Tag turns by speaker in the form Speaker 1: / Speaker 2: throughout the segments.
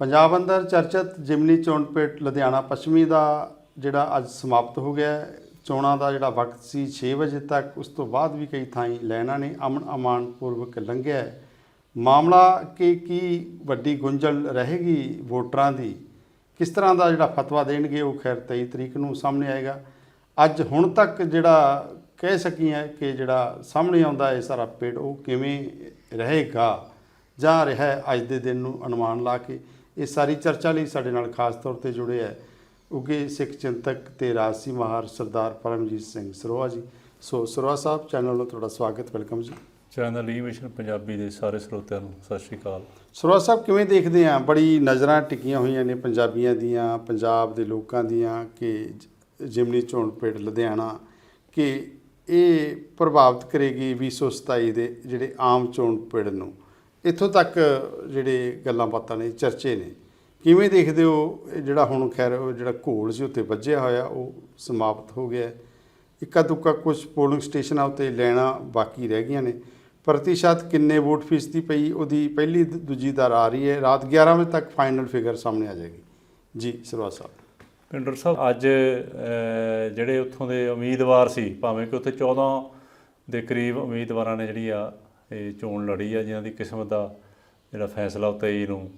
Speaker 1: ਪੰਜਾਬ ਅੰਦਰ ਚਰਚਿਤ ਜਿਮਨੀ ਚੋਣ ਪੇਟ ਲੁਧਿਆਣਾ ਪੱਛਮੀ ਦਾ ਜਿਹੜਾ ਅੱਜ ਸਮਾਪਤ ਹੋ ਗਿਆ ਚੋਣਾਂ ਦਾ ਜਿਹੜਾ ਵਕਤ ਸੀ 6 ਵਜੇ ਤੱਕ, ਉਸ ਤੋਂ ਬਾਅਦ ਵੀ ਕਈ ਥਾਈਂ ਲੈਣਾ ਨੇ ਅਮਨ ਅਮਾਨ ਪੂਰਵਕ ਲੰਘਿਆ ਮਾਮਲਾ ਕਿ ਕੀ ਵੱਡੀ ਗੁੰਝਲ ਰਹੇਗੀ ਵੋਟਰਾਂ ਦੀ, ਕਿਸ ਤਰ੍ਹਾਂ ਦਾ ਜਿਹੜਾ ਫਤਵਾ ਦੇਣਗੇ, ਉਹ ਖੈਰ 23 ਤਰੀਕ ਨੂੰ ਸਾਹਮਣੇ ਆਏਗਾ। ਅੱਜ ਹੁਣ ਤੱਕ ਜਿਹੜਾ ਕਹਿ ਸਕੀਏ ਕਿ ਜਿਹੜਾ ਸਾਹਮਣੇ ਆਉਂਦਾ ਇਹ ਸਾਰਾ ਪੇੜ ਉਹ ਕਿਵੇਂ ਰਹੇਗਾ, ਜਾਂ ਰਿਹਾ ਅੱਜ ਦੇ ਦਿਨ ਨੂੰ ਅਨੁਮਾਨ ਲਾ ਕੇ। ਇਹ ਸਾਰੀ ਚਰਚਾ ਲਈ ਸਾਡੇ ਨਾਲ ਖਾਸ ਤੌਰ ਤੇ ਜੁੜੇ ਹੈ ਉਗੇ ਸਿੱਖ ਚਿੰਤਕ ਤੇ ਰਾਜਸੀ ਮਹਾਰ ਸਰਦਾਰ ਪਰਮਜੀਤ ਸਿੰਘ ਸਰੋਆ ਜੀ। ਸੋ ਸਰੋਆ ਸਾਹਿਬ ਚੈਨਲ ਨੂੰ ਤੁਹਾਡਾ ਸਵਾਗਤ ਵੈਲਕਮ ਜੀ।
Speaker 2: ਚੈਨਲ ਲੀ ਮਿਸ਼ਨ ਪੰਜਾਬੀ ਦੇ ਸਾਰੇ ਸਰੋਤਿਆਂ ਨੂੰ ਸਤਿ ਸ਼੍ਰੀ ਅਕਾਲ।
Speaker 1: ਸਰੋਆ ਸਾਹਿਬ ਕਿਵੇਂ ਦੇਖਦੇ ਆ? ਬੜੀ ਨਜ਼ਰਾਂ ਟਿਕੀਆਂ ਹੋਈਆਂ ਨੇ ਪੰਜਾਬੀਆਂ ਦੀਆਂ ਪੰਜਾਬ ਦੇ ਲੋਕਾਂ ਦੀਆਂ ਕਿ ਜਿਮਨੀ ਚੋਣ ਪਿੰਡ ਲੁਧਿਆਣਾ ਕਿ ਇਹ ਪ੍ਰਭਾਵਿਤ ਕਰੇਗੀ 2027 ਦੇ ਜਿਹੜੇ ਆਮ ਚੋਣ ਪਿੰਡ ਨੂੰ। ਇੱਥੋਂ ਤੱਕ ਜਿਹੜੇ ਗੱਲਾਂ ਬਾਤਾਂ ਨੇ, ਚਰਚੇ ਨੇ, ਕਿਵੇਂ ਦੇਖਦੇ ਹੋ ਇਹ ਜਿਹੜਾ ਹੁਣ ਖੈਰ ਜਿਹੜਾ ਘੋਲ ਸੀ ਉੱਤੇ ਵੱਜਿਆ ਹੋਇਆ, ਉਹ ਸਮਾਪਤ ਹੋ ਗਿਆ ਹੈ। ਇੱਕਾ ਦੁੱਕਾ ਕੁਝ ਪੋਲਿੰਗ ਸਟੇਸ਼ਨਾਂ ਉੱਤੇ ਲੈਣਾ ਬਾਕੀ ਰਹਿ ਗਈਆਂ ਨੇ। ਪ੍ਰਤੀਸ਼ਤ ਕਿੰਨੇ ਵੋਟ ਫੀਸਦੀ ਪਈ, ਉਹਦੀ ਪਹਿਲੀ ਦੂਜੀ ਦਰ ਆ ਰਹੀ ਹੈ। ਰਾਤ 11 ਵਜੇ ਤੱਕ ਫਾਈਨਲ ਫਿਗਰ ਸਾਹਮਣੇ ਆ ਜਾਏਗੀ। ਜੀ ਸਰਵਾ ਸਾਹਿਬ।
Speaker 2: ਪਿੰਡਰ ਸਾਹਿਬ, ਅੱਜ ਜਿਹੜੇ ਉੱਥੋਂ ਦੇ ਉਮੀਦਵਾਰ ਸੀ, ਭਾਵੇਂ ਕਿ ਉੱਥੇ 14 ਦੇ ਕਰੀਬ ਉਮੀਦਵਾਰਾਂ ਨੇ ਜਿਹੜੀ ਆ ਇਹ ਚੋਣ ਲੜੀ ਆ, ਜਿਨ੍ਹਾਂ ਦੀ ਕਿਸਮਤ ਦਾ ਜਿਹੜਾ ਫੈਸਲਾ ਉਹ 23 ਨੂੰ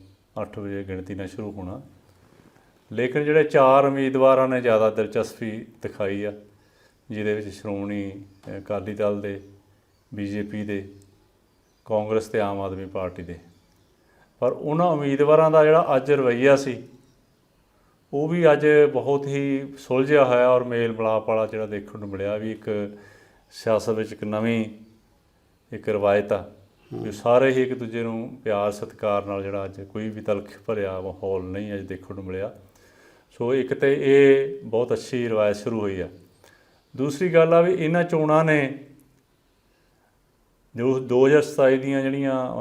Speaker 2: 8 ਵਜੇ ਗਿਣਤੀ ਨਾਲ ਸ਼ੁਰੂ ਹੋਣਾ। ਲੇਕਿਨ ਜਿਹੜੇ ਚਾਰ ਉਮੀਦਵਾਰਾਂ ਨੇ ਜ਼ਿਆਦਾ ਦਿਲਚਸਪੀ ਦਿਖਾਈ ਆ, ਜਿਹਦੇ ਵਿੱਚ ਸ਼੍ਰੋਮਣੀ ਅਕਾਲੀ ਦਲ ਦੇ, ਬੀਜੇਪੀ ਦੇ, ਕਾਂਗਰਸ ਤੇ ਆਮ ਆਦਮੀ ਪਾਰਟੀ ਦੇ। ਪਰ ਉਹਨਾਂ ਉਮੀਦਵਾਰਾਂ ਦਾ ਜਿਹੜਾ ਅੱਜ ਰਵੱਈਆ ਸੀ, ਉਹ ਵੀ ਅੱਜ ਬਹੁਤ ਹੀ ਸੁਲਝਿਆ ਹੋਇਆ ਔਰ ਮੇਲ ਮਿਲਾਪ ਵਾਲਾ ਜਿਹੜਾ ਦੇਖਣ ਨੂੰ ਮਿਲਿਆ ਵੀ ਇੱਕ ਸਿਆਸਤ ਵਿੱਚ ਇੱਕ ਨਵੀਂ ਇੱਕ ਰਵਾਇਤ ਆ ਵੀ ਸਾਰੇ ਹੀ ਇੱਕ ਦੂਜੇ ਨੂੰ ਪਿਆਰ ਸਤਿਕਾਰ ਨਾਲ ਜਿਹੜਾ ਅੱਜ ਕੋਈ ਵੀ ਤਲਖ ਭਰਿਆ ਮਾਹੌਲ ਨਹੀਂ ਅੱਜ ਦੇਖਣ ਨੂੰ ਮਿਲਿਆ। ਸੋ ਇੱਕ ਤੇ ਇਹ ਬਹੁਤ ਅੱਛੀ ਰਵਾਇਤ ਸ਼ੁਰੂ ਹੋਈ ਆ। ਦੂਸਰੀ ਗੱਲ ਆ ਵੀ ਇਹਨਾਂ ਚੋਣਾਂ ਨੇ ਜੋ 2027 ਦੀਆਂ ਜਿਹੜੀਆਂ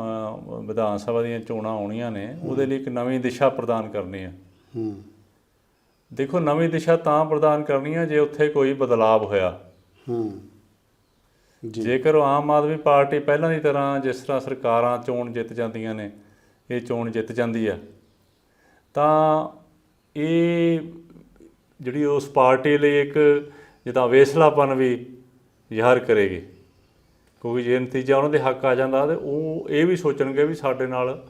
Speaker 2: ਵਿਧਾਨ ਸਭਾ ਦੀਆਂ ਚੋਣਾਂ ਆਉਣੀਆਂ ਨੇ ਉਹਦੇ ਲਈ ਇੱਕ ਨਵੀਂ ਦਿਸ਼ਾ ਪ੍ਰਦਾਨ ਕਰਨੀ ਆ।
Speaker 1: ਹੂੰ।
Speaker 2: ਦੇਖੋ ਨਵੀਂ ਦਿਸ਼ਾ ਤਾਂ ਪ੍ਰਦਾਨ ਕਰਨੀ ਆ ਜੇ ਉੱਥੇ ਕੋਈ ਬਦਲਾਅ ਹੋਇਆ।
Speaker 1: ਹੂੰ।
Speaker 2: ਜੇਕਰ ਆਮ ਆਦਮੀ ਪਾਰਟੀ ਪਹਿਲਾਂ ਦੀ ਤਰ੍ਹਾਂ ਜਿਸ ਤਰ੍ਹਾਂ ਸਰਕਾਰਾਂ ਚੋਣ ਜਿੱਤ ਜਾਂਦੀਆਂ ਨੇ, ਇਹ ਚੋਣ ਜਿੱਤ ਜਾਂਦੀ ਆ, ਤਾਂ ਇਹ ਜਿਹੜੀ ਉਸ ਪਾਰਟੀ ਲਈ ਇੱਕ ਜਿੱਦਾਂ ਵੇਸਲਾਪਨ ਵੀ ਜ਼ਾਹਰ ਕਰੇਗੀ। ਕਿਉਂਕਿ ਜੇ ਨਤੀਜਾ ਉਹਨਾਂ ਦੇ ਹੱਕ ਆ ਜਾਂਦਾ ਤੇ ਉਹ ਇਹ ਵੀ ਸੋਚਣਗੇ ਵੀ ਸਾਡੇ ਨਾਲ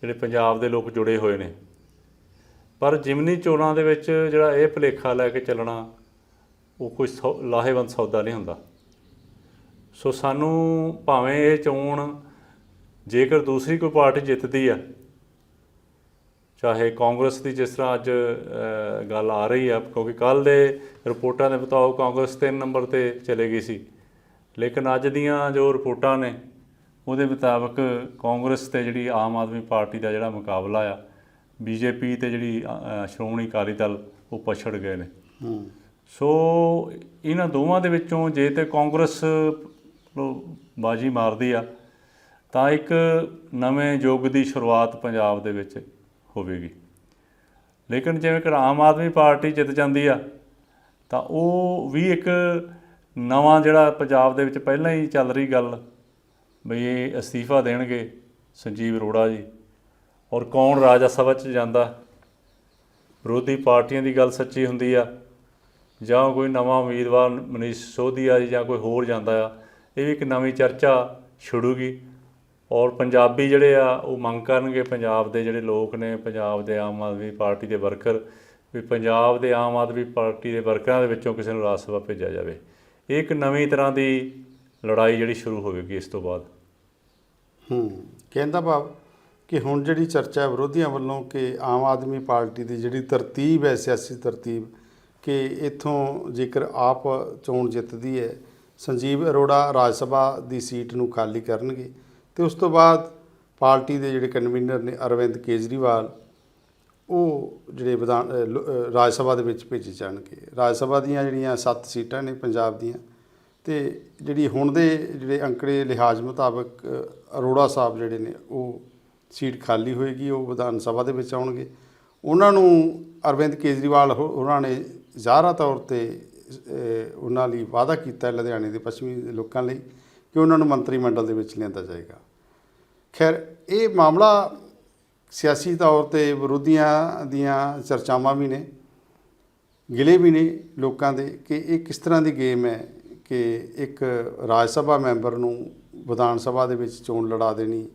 Speaker 2: ਜਿਹੜੇ ਪੰਜਾਬ ਦੇ ਲੋਕ ਜੁੜੇ ਹੋਏ ਨੇ। ਪਰ ਜਿਮਨੀ ਚੋਣਾਂ ਦੇ ਵਿੱਚ ਜਿਹੜਾ ਇਹ ਭੁਲੇਖਾ ਲੈ ਕੇ ਚੱਲਣਾ, ਉਹ ਕੋਈ ਸੌ- ਲਾਹੇਵੰਦ ਸੌਦਾ ਨਹੀਂ ਹੁੰਦਾ। ਸੋ ਸਾਨੂੰ ਭਾਵੇਂ ਇਹ ਚੋਣ ਜੇਕਰ ਦੂਸਰੀ ਕੋਈ ਪਾਰਟੀ ਜਿੱਤਦੀ ਆ ਚਾਹੇ ਕਾਂਗਰਸ ਦੀ ਜਿਸ ਤਰ੍ਹਾਂ ਅੱਜ ਗੱਲ ਆ ਰਹੀ ਆ ਕਿਉਂਕਿ ਕੱਲ ਦੇ ਰਿਪੋਰਟਾਂ ਦੇ ਮੁਤਾਬਕ ਕਾਂਗਰਸ 3 ਨੰਬਰ ਤੇ ਚਲੇ ਗਈ ਸੀ। ਲੇਕਿਨ ਅੱਜ ਦੀਆਂ ਜੋ ਰਿਪੋਰਟਾਂ ਨੇ ਉਹਦੇ ਮੁਤਾਬਕ ਕਾਂਗਰਸ ਤੇ ਜਿਹੜੀ ਆਮ ਆਦਮੀ ਪਾਰਟੀ ਦਾ ਜਿਹੜਾ ਮੁਕਾਬਲਾ ਆ ਬੀਜੇਪੀ ਤੇ ਜਿਹੜੀ ਸ਼੍ਰੋਮਣੀ ਅਕਾਲੀ ਦਲ ਉਹ ਪਛੜ ਗਏ ਨੇ। ਸੋ ਇਹਨਾਂ ਦੋਵਾਂ ਦੇ ਵਿੱਚੋਂ ਜੇ ਤੇ ਕਾਂਗਰਸ ਲੋ ਬਾਜੀ ਮਾਰਦੀ ਆ। ਤਾਂ ਇੱਕ ਨਵੇਂ ਯੁੱਗ ਦੀ ਸ਼ੁਰੂਆਤ ਪੰਜਾਬ ਦੇ ਵਿੱਚ ਹੋਵੇਗੀ। ਲੇਕਿਨ ਜਿਵੇਂ ਕਿ ਆਮ ਆਦਮੀ ਪਾਰਟੀ ਜਿੱਤ ਜਾਂਦੀ ਆ, ਤਾਂ ਉਹ ਵੀ ਇੱਕ ਨਵਾਂ ਜਿਹੜਾ ਪੰਜਾਬ ਦੇ ਵਿੱਚ ਪਹਿਲਾਂ ਹੀ ਚੱਲ ਰਹੀ ਗੱਲ ਬਈ ਇਹ ਅਸਤੀਫਾ ਦੇਣਗੇ ਸੰਜੀਵ ਅਰੋੜਾ ਜੀ। ਔਰ ਕੌਣ ਰਾਜ ਸਭਾ 'ਚ ਜਾਂਦਾ? ਵਿਰੋਧੀ ਪਾਰਟੀਆਂ ਦੀ ਗੱਲ ਸੱਚੀ ਹੁੰਦੀ ਆ। ਜਾਂ ਕੋਈ ਨਵਾਂ ਉਮੀਦਵਾਰ ਮਨੀਸ਼ ਸੋਧੀਆ ਜੀ ਜਾਂ ਕੋਈ ਹੋਰ ਜਾਂਦਾ ਆ। ਇਹ ਵੀ ਇੱਕ ਨਵੀਂ ਚਰਚਾ ਛਿੜੂਗੀ ਔਰ ਪੰਜਾਬੀ ਜਿਹੜੇ ਆ, ਉਹ ਮੰਗ ਕਰਨਗੇ ਪੰਜਾਬ ਦੇ ਜਿਹੜੇ ਲੋਕ ਨੇ, ਪੰਜਾਬ ਦੇ ਆਮ ਆਦਮੀ ਪਾਰਟੀ ਦੇ ਵਰਕਰ, ਵੀ ਪੰਜਾਬ ਦੇ ਆਮ ਆਦਮੀ ਪਾਰਟੀ ਦੇ ਵਰਕਰਾਂ ਦੇ ਵਿੱਚੋਂ ਕਿਸੇ ਨੂੰ ਰਾਜ ਸਭਾ ਭੇਜਿਆ ਜਾਵੇ। ਇਹ ਇੱਕ ਨਵੀਂ ਤਰ੍ਹਾਂ ਦੀ ਲੜਾਈ ਜਿਹੜੀ ਸ਼ੁਰੂ ਹੋਵੇਗੀ ਇਸ ਤੋਂ ਬਾਅਦ।
Speaker 1: ਹੂੰ, ਕਹਿੰਦਾ ਭਾਵ ਕਿ ਹੁਣ ਜਿਹੜੀ ਚਰਚਾ ਹੈ ਵਿਰੋਧੀਆਂ ਵੱਲੋਂ ਕਿ ਆਮ ਆਦਮੀ ਪਾਰਟੀ ਦੀ ਜਿਹੜੀ ਤਰਤੀਬ ਹੈ, ਸਿਆਸੀ ਤਰਤੀਬ, ਕਿ ਇਥੋਂ ਜੇਕਰ ਆਪ ਚੋਣ ਜਿੱਤਦੀ ਹੈ ਸੰਜੀਵ ਅਰੋੜਾ ਰਾਜ ਸਭਾ ਦੀ ਸੀਟ ਨੂੰ ਖਾਲੀ ਕਰਨਗੇ ਤੇ ਉਸ ਤੋਂ ਬਾਅਦ ਪਾਰਟੀ ਦੇ ਜਿਹੜੇ ਕਨਵੀਨਰ ਨੇ ਅਰਵਿੰਦ ਕੇਜਰੀਵਾਲ, ਉਹ ਜਿਹੜੇ ਵਿਧਾਨ ਰਾਜ ਸਭਾ ਦੇ ਵਿੱਚ ਭੇਜੇ ਜਾਣਗੇ। ਰਾਜ ਸਭਾ ਦੀਆਂ ਜਿਹੜੀਆਂ 7 ਸੀਟਾਂ ਨੇ ਪੰਜਾਬ ਦੀਆਂ ਤੇ ਜਿਹੜੀ ਹੁਣ ਦੇ ਜਿਹੜੇ ਅੰਕੜੇ ਲਿਹਾਜ਼ ਮੁਤਾਬਕ ਅਰੋੜਾ ਸਾਹਿਬ ਜਿਹੜੇ ਨੇ, ਉਹ ਸੀਟ ਖਾਲੀ ਹੋਏਗੀ, ਉਹ ਵਿਧਾਨ ਸਭਾ ਦੇ ਵਿੱਚ ਆਉਣਗੇ। ਉਹਨਾਂ ਨੂੰ ਅਰਵਿੰਦ ਕੇਜਰੀਵਾਲ ਹੋ- ਉਹਨਾਂ ਨੇ ਜ਼ਾਹਰਾ ਤੌਰ ਤੇ ਉਹਨਾਂ ਲਈ ਵਾਅਦਾ ਕੀਤਾ ਲੁਧਿਆਣੇ ਦੇ ਪੱਛਮੀ ਲੋਕਾਂ ਲਈ ਕਿ ਉਹਨਾਂ ਨੂੰ ਮੰਤਰੀ ਮੰਡਲ ਦੇ ਵਿੱਚ ਲਿਆਂਦਾ ਜਾਏਗਾ। ਖੈਰ, ਇਹ ਮਾਮਲਾ ਸਿਆਸੀ ਤੌਰ ਤੇ ਵਿਰੋਧੀਆਂ ਦੀਆਂ ਚਰਚਾਵਾਂ ਵੀ ਨੇ, ਗਿਲੇ ਵੀ ਨੇ ਲੋਕਾਂ ਦੇ ਕਿ ਇਹ ਕਿਸ ਤਰ੍ਹਾਂ ਦੀ ਗੇਮ ਹੈ ਕਿ ਇੱਕ ਰਾਜ ਸਭਾ ਮੈਂਬਰ ਨੂੰ ਵਿਧਾਨ ਸਭਾ ਦੇ ਵਿੱਚ ਚੋਣ ਲੜਾ ਦੇਣੀ।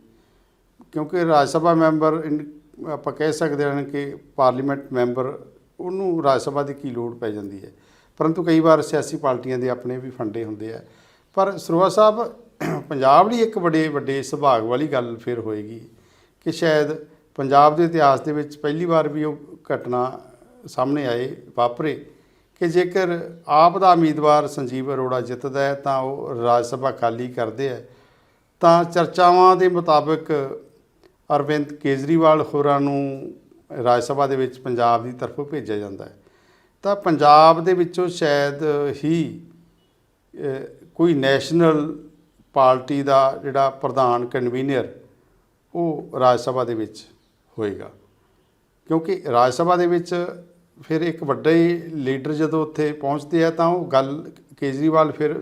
Speaker 1: ਕਿਉਂਕਿ ਰਾਜ ਸਭਾ ਮੈਂਬਰ ਇਨ- ਆਪਾਂ ਕਹਿ ਸਕਦੇ ਹਾਂ ਕਿ ਪਾਰਲੀਮੈਂਟ ਮੈਂਬਰ, ਉਹਨੂੰ ਰਾਜ ਸਭਾ ਦੀ ਕੀ ਲੋੜ ਪੈ ਜਾਂਦੀ ਹੈ। ਪਰੰਤੂ ਕਈ ਵਾਰ ਸਿਆਸੀ ਪਾਰਟੀਆਂ ਦੇ ਆਪਣੇ ਵੀ ਫੰਡੇ ਹੁੰਦੇ ਆ। ਪਰ ਸਰੋਆ ਸਾਹਿਬ, ਪੰਜਾਬ ਲਈ ਇੱਕ ਬੜੇ ਵੱਡੇ ਸੁਭਾਗ ਵਾਲੀ ਗੱਲ ਫਿਰ ਹੋਏਗੀ ਕਿ ਸ਼ਾਇਦ ਪੰਜਾਬ ਦੇ ਇਤਿਹਾਸ ਦੇ ਵਿੱਚ ਪਹਿਲੀ ਵਾਰ ਵੀ ਉਹ ਘਟਨਾ ਸਾਹਮਣੇ ਆਏ, ਵਾਪਰੇ ਕਿ ਜੇਕਰ ਆਪ ਦਾ ਉਮੀਦਵਾਰ ਸੰਜੀਵ ਅਰੋੜਾ ਜਿੱਤਦਾ ਹੈ ਤਾਂ ਉਹ ਰਾਜ ਸਭਾ ਖਾਲੀ ਕਰਦੇ ਹੈ ਤਾਂ ਚਰਚਾਵਾਂ ਦੇ ਮੁਤਾਬਕ ਅਰਵਿੰਦ ਕੇਜਰੀਵਾਲ ਹੋਰਾਂ ਨੂੰ ਰਾਜ ਸਭਾ ਦੇ ਵਿੱਚ ਪੰਜਾਬ ਦੀ ਤਰਫੋਂ ਭੇਜਿਆ ਜਾਂਦਾ ਹੈ। ਤਾਂ ਪੰਜਾਬ ਦੇ ਵਿੱਚੋਂ ਸ਼ਾਇਦ ਹੀ ਕੋਈ ਨੈਸ਼ਨਲ ਪਾਰਟੀ ਦਾ ਜਿਹੜਾ ਪ੍ਰਧਾਨ ਕਨਵੀਨਰ ਉਹ ਰਾਜ ਸਭਾ ਦੇ ਵਿੱਚ ਹੋਏਗਾ। ਕਿਉਂਕਿ ਰਾਜ ਸਭਾ ਦੇ ਵਿੱਚ ਫਿਰ ਇੱਕ ਵੱਡੇ ਲੀਡਰ ਜਦੋਂ ਉੱਥੇ ਪਹੁੰਚਦੇ ਆ ਤਾਂ ਉਹ ਗੱਲ ਕੇਜਰੀਵਾਲ ਫਿਰ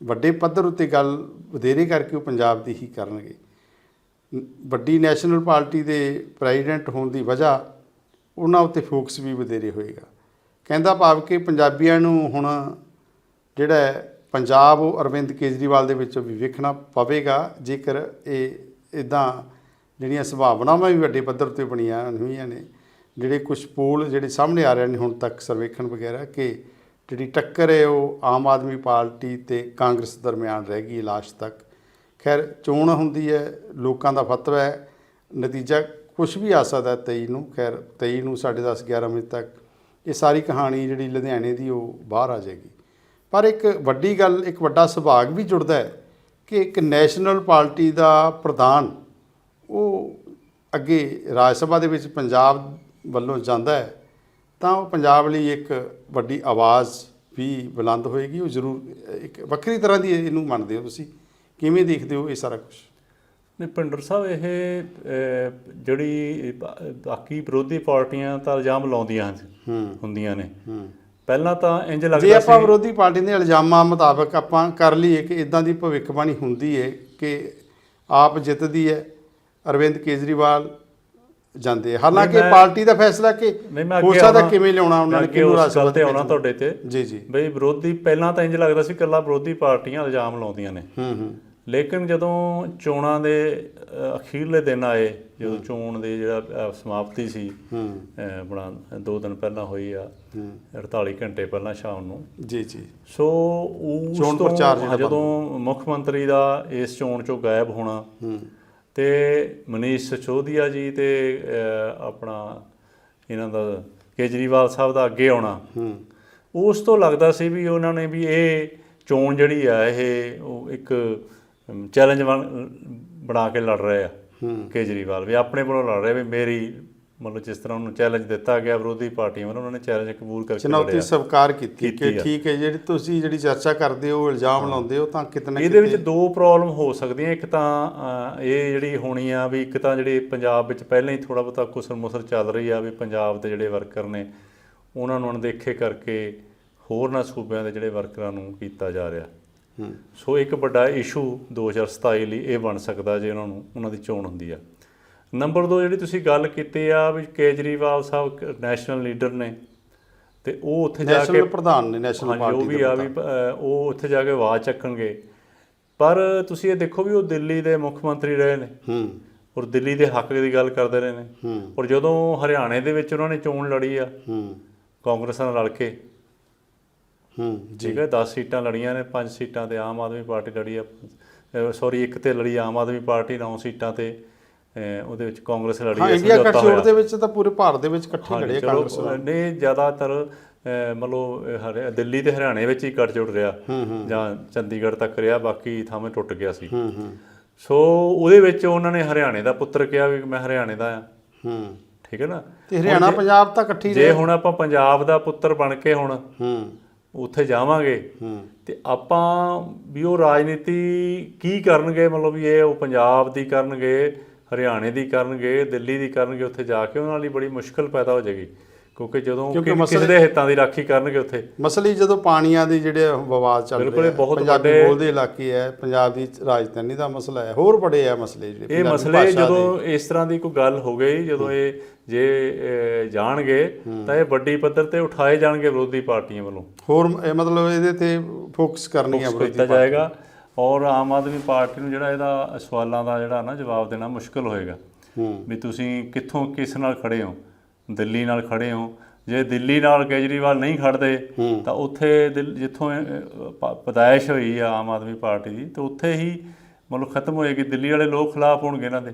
Speaker 1: ਵੱਡੇ ਪੱਧਰ ਉੱਤੇ ਗੱਲ ਵਧੇਰੇ ਕਰਕੇ ਉਹ ਪੰਜਾਬ ਦੀ ਹੀ ਕਰਨਗੇ। ਵੱਡੀ ਨੈਸ਼ਨਲ ਪਾਰਟੀ ਦੇ ਪ੍ਰੈਜ਼ੀਡੈਂਟ ਹੋਣ ਦੀ ਵਜ੍ਹਾ ਉਹਨਾਂ ਉੱਤੇ ਫੋਕਸ ਵੀ ਵਧੇਰੇ ਹੋਏਗਾ। ਕਹਿੰਦਾ ਭਾਵ ਕਿ ਪੰਜਾਬੀਆਂ ਨੂੰ ਹੁਣ ਜਿਹੜਾ ਪੰਜਾਬ ਉਹ ਅਰਵਿੰਦ ਕੇਜਰੀਵਾਲ ਦੇ ਵਿੱਚੋਂ ਵੀ ਵੇਖਣਾ ਪਵੇਗਾ, ਜੇਕਰ ਇਹ ਇਦਾਂ ਜਿਹੜੀਆਂ ਸੰਭਾਵਨਾਵਾਂ ਵੀ ਵੱਡੇ ਪੱਧਰ ਤੇ ਬਣੀਆਂ ਹੋਈਆਂ ਨੇ, ਜਿਹੜੇ ਕੁਝ ਪੋਲ ਜਿਹੜੇ ਸਾਹਮਣੇ ਆ ਰਹੇ ਨੇ ਹੁਣ ਤੱਕ ਸਰਵੇਖਣ ਵਗੈਰਾ, ਕਿ ਜਿਹੜੀ ਟੱਕਰ ਹੈ ਉਹ ਆਮ ਆਦਮੀ ਪਾਰਟੀ ਤੇ ਕਾਂਗਰਸ ਦਰਮਿਆਨ ਰਹਿ ਗਈ ਲਾਸ਼ ਤੱਕ। ਖੈਰ, ਚੋਣ ਹੁੰਦੀ ਹੈ, ਲੋਕਾਂ ਦਾ ਫਤਵਾ ਹੈ, ਨਤੀਜਾ ਕੁਝ ਵੀ ਆ ਸਕਦਾ 23 ਨੂੰ। ਖੈਰ 23 ਨੂੰ 10:30 11 ਵਜੇ ਤੱਕ ਇਹ ਸਾਰੀ ਕਹਾਣੀ ਜਿਹੜੀ ਲੁਧਿਆਣੇ ਦੀ ਉਹ ਬਾਹਰ ਆ ਜਾਏਗੀ। ਪਰ ਇੱਕ ਵੱਡੀ ਗੱਲ, ਇੱਕ ਵੱਡਾ ਸੁਭਾਗ ਵੀ ਜੁੜਦਾ ਹੈ ਕਿ ਇੱਕ ਨੈਸ਼ਨਲ ਪਾਰਟੀ ਦਾ ਪ੍ਰਧਾਨ ਉਹ ਅੱਗੇ ਰਾਜ ਸਭਾ ਦੇ ਵਿੱਚ ਪੰਜਾਬ ਵੱਲੋਂ ਜਾਂਦਾ ਹੈ, ਤਾਂ ਉਹ ਪੰਜਾਬ ਲਈ ਇੱਕ ਵੱਡੀ ਆਵਾਜ਼ ਵੀ ਬੁਲੰਦ ਹੋਏਗੀ। ਉਹ ਜ਼ਰੂਰ, ਇੱਕ ਵੱਖਰੀ ਤਰ੍ਹਾਂ ਦੀ ਇਹਨੂੰ ਮੰਨਦੇ ਹੋ ਤੁਸੀਂ। ਕਿਵੇਂ ਦੇਖਦੇ ਹੋ ਇਹ ਸਾਰਾ ਕੁਝ
Speaker 2: ਨਹੀਂ ਪਿੰਡਰ ਸਾਹਿਬ ਇਹ ਜਿਹੜੀ ਬਾਕੀ ਵਿਰੋਧੀ ਪਾਰਟੀਆਂ ਤਾਂ ਇਲਜ਼ਾਮ ਲਾਉਂਦੀਆਂ ਹੁੰਦੀਆਂ ਨੇ। ਪਹਿਲਾਂ ਤਾਂ ਇੰਜ
Speaker 1: ਜੇ
Speaker 2: ਲੱਗਦਾ
Speaker 1: ਆਪਾਂ
Speaker 2: ਸੀ
Speaker 1: ਵਿਰੋਧੀ ਪਾਰਟੀ ਦੇ ਇਲਜ਼ਾਮਾਂ ਮੁਤਾਬਕ ਆਪਾਂ ਕਰ ਲਈਏ ਕਿ ਇਦਾਂ ਦੀ ਭਵਿੱਖਬਾਣੀ ਹੁੰਦੀ ਹੈ ਕਿ ਆਪ ਜਿੱਤਦੀ ਹੈ ਅਰਵਿੰਦ ਕੇਜਰੀਵਾਲ ਜਾਂਦੇ। ਹਾਲਾਂਕਿ ਪਾਰਟੀ ਦਾ ਫੈਸਲਾ ਕਿ ਸਕਦਾ
Speaker 2: ਆਉਣਾ-
Speaker 1: ਕਿਵੇਂ ਲਿਆਉਣਾ ਉਹਨਾਂ ਨੇ ਕਿਹਨੂੰ
Speaker 2: ਗੱਲ ਤੇ ਆਉਣਾ। ਤੁਹਾਡੇ ਤੇ।
Speaker 1: ਜੀ ਜੀ।
Speaker 2: ਬਈ ਵਿਰੋਧੀ ਪਹਿਲਾਂ ਤਾਂ ਇੰਜ ਲੱਗਦਾ ਸੀ ਇਕੱਲਾ ਵਿਰੋਧੀ ਪਾਰਟੀਆਂ ਇਲਜ਼ਾਮ ਲਾਉਂਦੀਆਂ ਨੇ।
Speaker 1: ਹੂੰ ਹੂੰ।
Speaker 2: ਲੇਕਿਨ ਜਦੋਂ ਚੋਣਾਂ ਦੇ ਅਖੀਰਲੇ ਦਿਨ ਆਏ ਜਦੋਂ ਚੋਣ ਦੇ ਜਿਹੜਾ ਸਮਾਪਤੀ ਸੀ
Speaker 1: ਹੂੰ।
Speaker 2: ਬਣਾ ਦੋ ਦਿਨ ਪਹਿਲਾਂ ਹੋਈ ਆ
Speaker 1: ਹੂੰ।
Speaker 2: 48 ਘੰਟੇ ਪਹਿਲਾਂ ਸ਼ਾਮ ਨੂੰ।
Speaker 1: ਜੀ ਜੀ।
Speaker 2: ਸੋ ਉਸ
Speaker 1: ਚੋਣ ਪ੍ਰਚਾਰ
Speaker 2: ਜਦੋਂ ਮੁੱਖ ਮੰਤਰੀ ਦਾ ਇਸ ਚੋਣ ਚੋਂ ਗਾਇਬ ਹੋਣਾ ਤੇ ਮਨੀਸ਼ ਸਿਸੋਦੀਆ ਜੀ ਤੇ ਆਪਣਾ ਇਹਨਾਂ ਦਾ ਕੇਜਰੀਵਾਲ ਸਾਹਿਬ ਦਾ ਅੱਗੇ ਆਉਣਾ ਉਸ ਤੋਂ ਲੱਗਦਾ ਸੀ ਵੀ ਉਹਨਾਂ ਨੇ ਵੀ ਇਹ ਚੋਣ ਜਿਹੜੀ ਆ ਇਹ ਉਹ ਇੱਕ ਚੈਲੰਜ ਬਣਾ ਕੇ ਲੜ ਰਹੇ ਆ ਕੇਜਰੀਵਾਲ ਵੀ ਆਪਣੇ ਵੱਲੋਂ ਲੜ ਰਹੇ ਵੀ ਮੇਰੀ ਮਤਲਬ ਜਿਸ ਤਰ੍ਹਾਂ ਉਹਨੂੰ ਚੈਲੰਜ ਦਿੱਤਾ ਗਿਆ ਵਿਰੋਧੀ ਪਾਰਟੀਆਂ ਵੱਲੋਂ ਉਹਨਾਂ ਨੇ ਚੈਲੰਜ ਕਬੂਲ ਕਰਕੇ
Speaker 1: ਚੁਣੌਤੀ ਸਵੀਕਾਰ ਕੀਤੀ ਕਿ। ਠੀਕ ਹੈ ਜਿਹੜੀ ਤੁਸੀਂ ਜਿਹੜੀ ਚਰਚਾ ਕਰਦੇ ਹੋ ਇਲਜ਼ਾਮ ਲਾਉਂਦੇ ਹੋ ਤਾਂ ਕਿਤੇ ਨਾ
Speaker 2: ਇਹਦੇ ਵਿੱਚ ਦੋ ਪ੍ਰੋਬਲਮ ਹੋ ਸਕਦੀਆਂ ਇੱਕ ਤਾਂ ਇਹ ਜਿਹੜੀ ਹੋਣੀ ਆ ਵੀ ਇੱਕ ਤਾਂ ਜਿਹੜੇ ਪੰਜਾਬ ਵਿੱਚ ਪਹਿਲਾਂ ਹੀ ਥੋੜਾ ਬਹੁਤਾ ਕੁਸਰ ਮੁਸਰ ਚੱਲ ਰਹੀ ਆ ਵੀ ਪੰਜਾਬ ਦੇ ਜਿਹੜੇ ਵਰਕਰ ਨੇ ਉਹਨਾਂ ਨੂੰ ਅਣਦੇਖੇ ਕਰਕੇ ਹੋਰਨਾਂ ਸੂਬਿਆਂ ਦੇ ਜਿਹੜੇ ਵਰਕਰਾਂ ਨੂੰ ਕੀਤਾ ਜਾ ਰਿਹਾ। ਸੋ ਇੱਕ ਵੱਡਾ ਇਸ਼ੂ 2027 ਲਈ ਇਹ ਬਣ ਸਕਦਾ ਜੇ ਉਹਨਾਂ ਨੂੰ ਉਹਨਾਂ ਦੀ ਚੋਣ ਹੁੰਦੀ ਆ। ਨੰਬਰ 2 ਜਿਹੜੀ ਤੁਸੀਂ ਗੱਲ ਕੀਤੀ ਆ ਵੀ ਕੇਜਰੀਵਾਲ ਸਾਹਿਬ ਨੈਸ਼ਨਲ ਲੀਡਰ ਨੇ ਤੇ ਉਹ ਉੱਥੇ ਜਾ ਕੇ
Speaker 1: ਨੈਸ਼ਨਲ ਪ੍ਰਧਾਨ ਨੇ ਨੈਸ਼ਨਲ ਪਾਰਟੀ
Speaker 2: ਉਹ ਵੀ
Speaker 1: ਦੇ
Speaker 2: ਆ ਵੀ ਉਹ ਉੱਥੇ ਜਾ ਕੇ ਆਵਾਜ਼ ਚੱਕਣਗੇ। ਪਰ ਤੁਸੀਂ ਇਹ ਦੇਖੋ ਵੀ ਉਹ ਦਿੱਲੀ ਦੇ ਮੁੱਖ ਮੰਤਰੀ ਰਹੇ ਨੇ।
Speaker 1: ਹੂੰ।
Speaker 2: ਔਰ ਦਿੱਲੀ ਦੇ ਹੱਕ ਦੀ ਗੱਲ ਕਰਦੇ ਰਹੇ ਨੇ।
Speaker 1: ਹੂੰ।
Speaker 2: ਔਰ ਜਦੋਂ ਹਰਿਆਣੇ ਦੇ ਵਿੱਚ ਉਹਨਾਂ ਨੇ ਚੋਣ ਲੜੀ ਆ
Speaker 1: ਹੂੰ।
Speaker 2: ਕਾਂਗਰਸ ਨਾਲ ਰਲ ਕੇ
Speaker 1: ਹੂੰ
Speaker 2: ਠੀਕ ਹੈ 10 ਸੀਟਾਂ ਲੜੀਆਂ ਨੇ 5 ਸੀਟਾਂ ਤੇ ਆਮ ਆਦਮੀ ਪਾਰਟੀ ਲੜੀ ਆ ਸੌਰੀ ਇੱਕ ਤੇ ਲੜੀ ਆਮ ਆਦਮੀ ਪਾਰਟੀ 9 ਸੀਟਾਂ ਤੇ ਉਹਦੇ ਵਿੱਚ ਕਾਂਗਰਸ ਲੜੀ
Speaker 1: ਹਾਂ ਇੰਡੀਆ
Speaker 2: ਹੋਇਆ।
Speaker 1: ਦੇ ਵਿੱਚ ਤਾਂ ਪੂਰੇ ਭਾਰਤ ਦੇ ਵਿੱਚ ਇਕੱਠੇ ਲੜੇ ਕਾਂਗਰਸ
Speaker 2: ਨੇ ਜ਼ਿਆਦਾਤਰ ਮਤਲਬ ਦਿੱਲੀ ਤੇ ਹਰਿਆਣੇ ਵਿੱਚ ਹੀ ਗੱਠਜੋੜ ਰਿਹਾ ਜਾਂ ਚੰਡੀਗੜ੍ਹ ਤੱਕ ਰਿਹਾ ਬਾਕੀ ਥਾਵੇਂ ਟੁੱਟ ਗਿਆ ਸੀ। ਸੋ ਉਹਦੇ ਵਿੱਚ ਉਹਨਾਂ ਨੇ ਹਰਿਆਣੇ ਦਾ ਪੁੱਤਰ ਕਿਹਾ ਵੀ ਮੈਂ ਹਰਿਆਣੇ ਦਾ ਆ
Speaker 1: ਹੂੰ।
Speaker 2: ਠੀਕ ਹੈ ਨਾ?
Speaker 1: ਤੇ ਹਰਿਆਣਾ ਪੰਜਾਬ ਤਾਂ ਇਕੱਠੀ
Speaker 2: ਜੇ ਹੁਣ ਆਪਾਂ ਪੰਜਾਬ ਦਾ ਪੁੱਤਰ ਬਣ ਕੇ ਹੁਣ
Speaker 1: ਹੂੰ।
Speaker 2: ਉੱਥੇ ਜਾਵਾਂਗੇ। ਤੇ ਆਪਾਂ ਵੀ ਉਹ ਰਾਜਨੀਤੀ ਕੀ ਕਰਨਗੇ ਮਤਲਬ ਵੀ ਇਹ ਉਹ ਪੰਜਾਬ ਦੀ ਕਰਨਗੇ ਹਰਿਆਣੇ ਦੀ ਕਰਨਗੇ ਦਿੱਲੀ ਦੀ ਕਰਨਗੇ ਉੱਥੇ ਜਾ ਕੇ ਉਹਨਾਂ ਲਈ ਬੜੀ ਮੁਸ਼ਕਲ ਪੈਦਾ ਹੋ ਜਾਏਗੀ। ਕਿਉਂਕਿ ਜਦੋਂ ਕਿਸੇ
Speaker 1: ਮਸਲੇ-
Speaker 2: ਦੇ ਹਿੱਤਾਂ ਦੀ ਰਾਖੀ ਕਰਨਗੇ ਉੱਥੇ।
Speaker 1: ਮਸਲੀ ਜਦੋਂ ਪਾਣੀਆਂ ਦੇ ਜਿਹੜੇ ਵਿਵਾਦ ਚੱਲ
Speaker 2: ਬਿਲਕੁਲ,
Speaker 1: ਰਹੇ
Speaker 2: ਇਹ ਬਹੁਤ ਵੱਡੇ-
Speaker 1: ਬੋਲਦੇ ਇਲਾਕੇ ਹੈ ਪੰਜਾਬ ਦੀ ਰਾਜਧਾਨੀ ਦਾ ਮਸਲਾ ਹੈ ਹੋਰ ਬੜੇ ਆ ਮਸਲੇ ਜਿਹੜੇ
Speaker 2: ਇਹ ਮਸਲੇ
Speaker 1: ਦੇ।
Speaker 2: ਜਦੋਂ ਇਸ ਤਰ੍ਹਾਂ ਦੀ ਕੋਈ ਗੱਲ ਹੋ ਗਈ ਜਦੋਂ ਇਹ ਜੇ ਜਾਣਗੇ ਤਾਂ ਇਹ ਵੱਡੀ ਪੱਧਰ ਤੇ ਉਠਾਏ ਜਾਣਗੇ ਵਿਰੋਧੀ ਪਾਰਟੀਆਂ ਵੱਲੋਂ।
Speaker 1: ਹੋਰ ਇਹ ਮਤਲਬ ਇਹਦੇ ਤੇ ਫੋਕਸ ਕਰਨੀ ਆ
Speaker 2: ਫੋਕਸ
Speaker 1: ਵਿਰੋਧੀ
Speaker 2: ਜਾਏਗਾ ਔਰ ਆਮ ਆਦਮੀ ਪਾਰਟੀ ਨੂੰ ਜਿਹੜਾ ਇਹਦਾ ਸਵਾਲਾਂ ਦਾ ਜਿਹੜਾ ਨਾ ਜਵਾਬ ਦੇਣਾ ਮੁਸ਼ਕਲ ਹੋਏਗਾ।
Speaker 1: ਹੂੰ।
Speaker 2: ਵੀ ਤੁਸੀਂ ਕਿੱਥੋਂ ਕਿਸ ਨਾਲ ਖੜੇ ਹੋ? ਦਿੱਲੀ ਨਾਲ ਖੜੇ ਹੋ। ਜੇ ਦਿੱਲੀ ਨਾਲ ਕੇਜਰੀਵਾਲ ਨਹੀਂ ਖੜਦੇ। ਤਾਂ ਉੱਥੇ ਜਿੱਥੋਂ ਪਦਾਇਸ਼ ਹੋਈ ਆ ਆਮ ਆਦਮੀ ਪਾਰਟੀ ਦੀ ਤੇ ਉੱਥੇ ਹੀ ਮਤਲਬ ਖਤਮ ਹੋਏਗੀ ਦਿੱਲੀ ਵਾਲੇ ਲੋਕ ਖਿਲਾਫ ਹੋਣਗੇ ਇਹਨਾਂ ਦੇ।